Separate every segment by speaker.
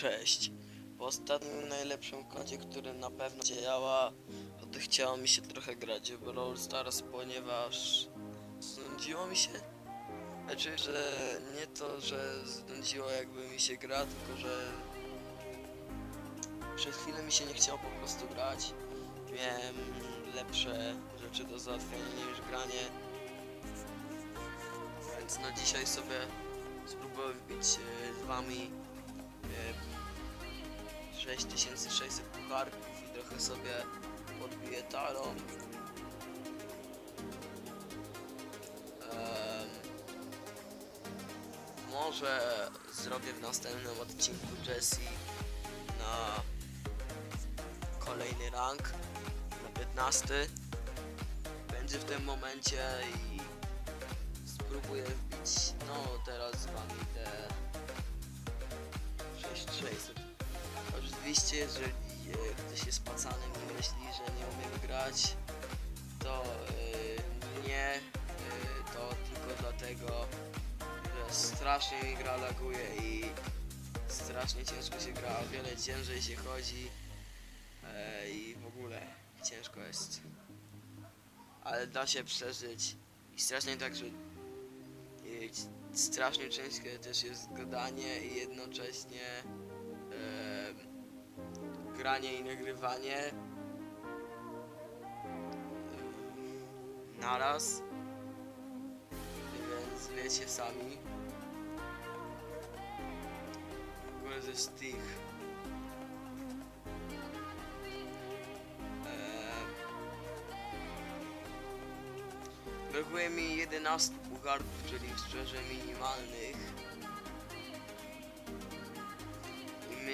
Speaker 1: Cześć. W ostatnim najlepszym kodzie, który na pewno działa, to chciało mi się trochę grać w Brawl Stars, ponieważ znudziło mi się. Znaczy, że nie to, że znudziło jakby mi się gra, tylko że przez chwilę mi się nie chciało po prostu grać. Miałem lepsze rzeczy do załatwienia niż granie. Więc na dzisiaj sobie spróbuję wbić e, z wami 6600 pucharków i trochę sobie podbiję tarą. Em, może zrobię w następnym odcinku Jessie na kolejny rank na 15 będzie w tym momencie i spróbuję wbić no teraz z wami te 6600 oczywiście jeżeli e, ktoś jest pacanem i myśli, że nie umiem grać to e, nie e, to tylko dlatego że strasznie mi gra laguje i strasznie ciężko się gra, o wiele ciężej się chodzi i w ogóle ciężko jest. Ale da się przeżyć i strasznie tak, że strasznie ciężkie też jest gadanie i jednocześnie granie i nagrywanie naraz. Więc wiecie sami. W ogóle ze tych Eee, Brakuje mi 11 pucharków, czyli szczerze minimalnych.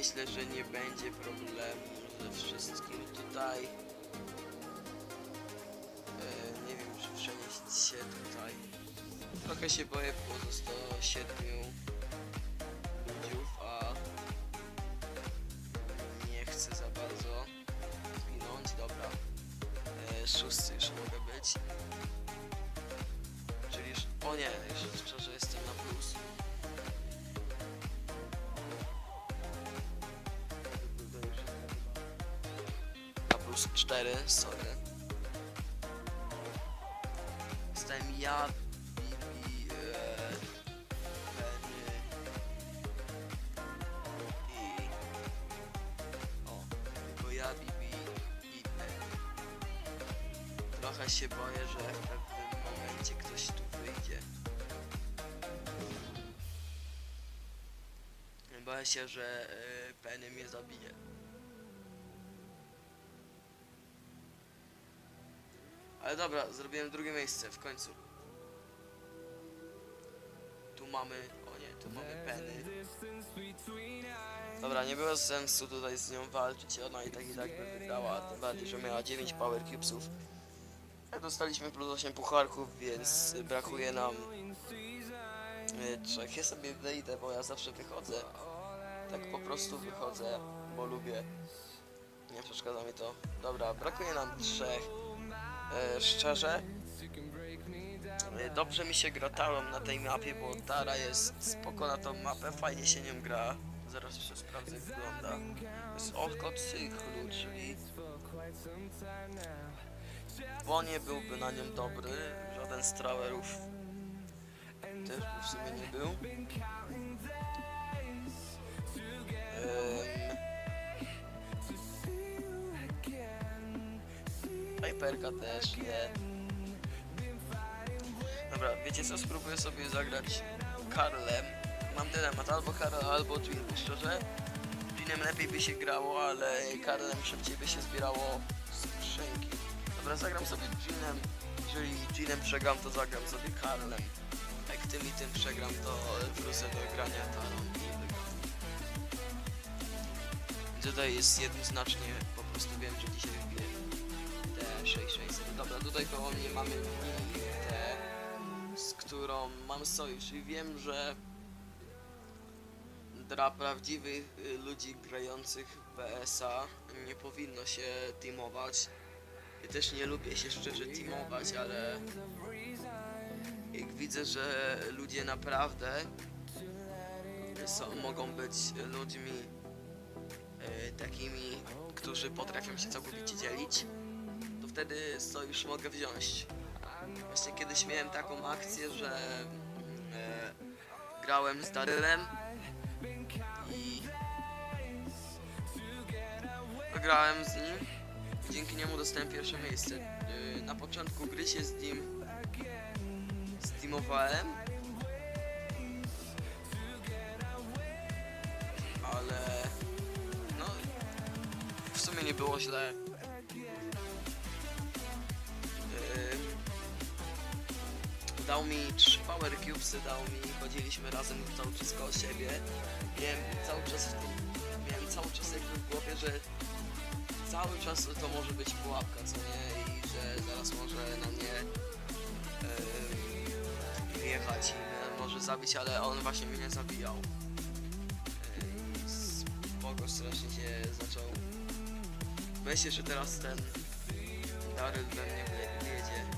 Speaker 1: Myślę, że nie będzie problemu ze wszystkim tutaj. Eee, nie wiem, czy przenieść się tutaj. Trochę się boję, bo zostało 7 ludziów, a nie chcę za bardzo zginąć. Dobra. E, szósty już mogę być. Czyli już... O nie, już szczerze jestem 4, sorry. Jestem ja, Bibi, e, Penny i... O, tylko ja, Bibi i. Trochę się boję, że w pewnym momencie ktoś tu wyjdzie. Boję się, że e, Penny mnie zabije. Ale dobra, zrobiłem drugie miejsce w końcu. Tu mamy... O nie, tu mamy Penny. Dobra, nie było sensu tutaj z nią walczyć, ona i tak i tak by wygrała, tym bardziej, że miała 9 power cubesów. A dostaliśmy plus 8 pucharków, więc brakuje nam y, trzech. Ja sobie wyjdę, bo ja zawsze wychodzę. Tak po prostu wychodzę, bo lubię. Nie przeszkadza mi to. Dobra, brakuje nam trzech. E, szczerze, e, dobrze mi się gra na tej mapie, bo Tara jest spoko na tą mapę, fajnie się nią gra. Zaraz jeszcze sprawdzę jak wygląda. Jest oko cyklu, czyli bo nie byłby na nią dobry, żaden z trawerów też w sumie nie był. Ym, Piperka też nie. Dobra, wiecie co? Spróbuję sobie zagrać Karlem. Mam dylemat, albo Karl, albo Jean. Szczerze, Jeanem lepiej by się grało, ale Karlem szybciej by się zbierało skrzynki. Dobra, zagram sobie Jeanem. Jeżeli Jeanem przegram, to zagram sobie Karlem. Jak tym i tym przegram, to wrócę do grania Tarą. Tutaj jest jednoznacznie, po prostu wiem, że dzisiaj 6600. Dobra, tutaj koło mnie mamy tę, z którą mam sojusz i wiem, że dla prawdziwych y, ludzi grających w BS-a nie powinno się teamować. Ja też nie lubię się szczerze teamować, ale jak widzę, że ludzie naprawdę są, mogą być ludźmi y, takimi, którzy potrafią się całkowicie dzielić, wtedy sojusz mogę wziąć. Właśnie kiedyś miałem taką akcję, że e, grałem z Darylem i grałem z nim dzięki niemu dostałem pierwsze miejsce. Y, Na początku gry się z nim steamowałem, ale no w sumie nie było źle. Dał mi trzy power cubesy, dał mi, chodziliśmy razem cały czas koło siebie. Miałem cały czas w tym, miałem cały czas jakby w głowie, że cały czas to może być pułapka, co nie? I że zaraz może na mnie yy, wjechać i mnie może zabić, ale on właśnie mnie nie zabijał. Yy, spoko strasznie się zaczął. Myślę, że teraz ten Daryl we mnie wle-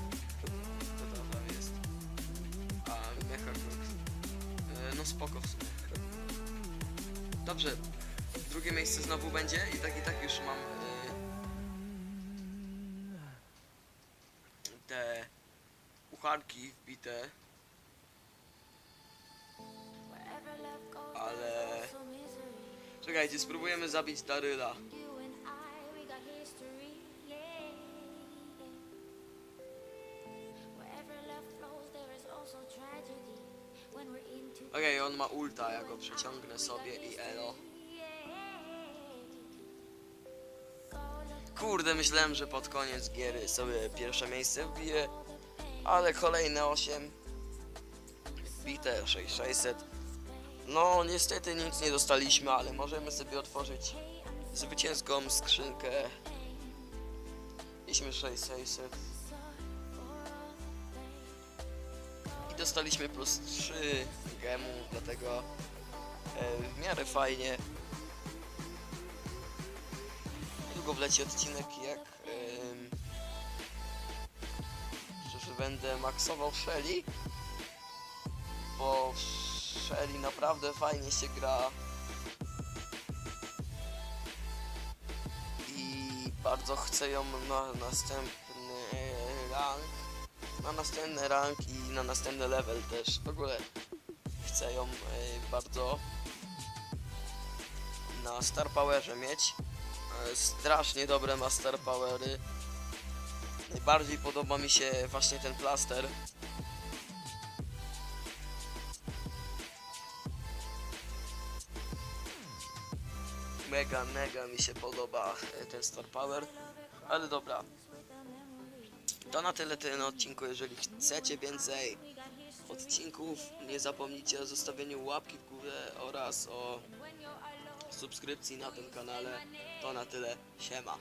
Speaker 1: no spoko w sumie. Dobrze. Drugie miejsce znowu będzie i tak i tak już mam yy, te uchanki wbite. Ale czekajcie, spróbujemy zabić Daryla. Ma ulta, ja go przyciągnę sobie i elo. Kurde, myślałem, że pod koniec giery sobie pierwsze miejsce wbiję, ale kolejne 8 bite 6600. No, niestety nic nie dostaliśmy, ale możemy sobie otworzyć zwycięską skrzynkę. Mieliśmy 6600. dostaliśmy plus 3 gemu, dlatego e, w miarę fajnie. Niedługo wleci odcinek jak że, będę maksował Shelly bo Shelly naprawdę fajnie się gra i bardzo chcę ją na następny rank na następny rank i na następny level też w ogóle chcę ją e, bardzo na Star Powerze mieć E, strasznie dobre ma Star Powery najbardziej podoba mi się właśnie ten plaster mega, mega mi się podoba e, ten Star Power. Ale dobra. To na tyle ten odcinku. Jeżeli chcecie więcej odcinków, nie zapomnijcie o zostawieniu łapki w górę oraz o subskrypcji na tym kanale. To na tyle. Siema.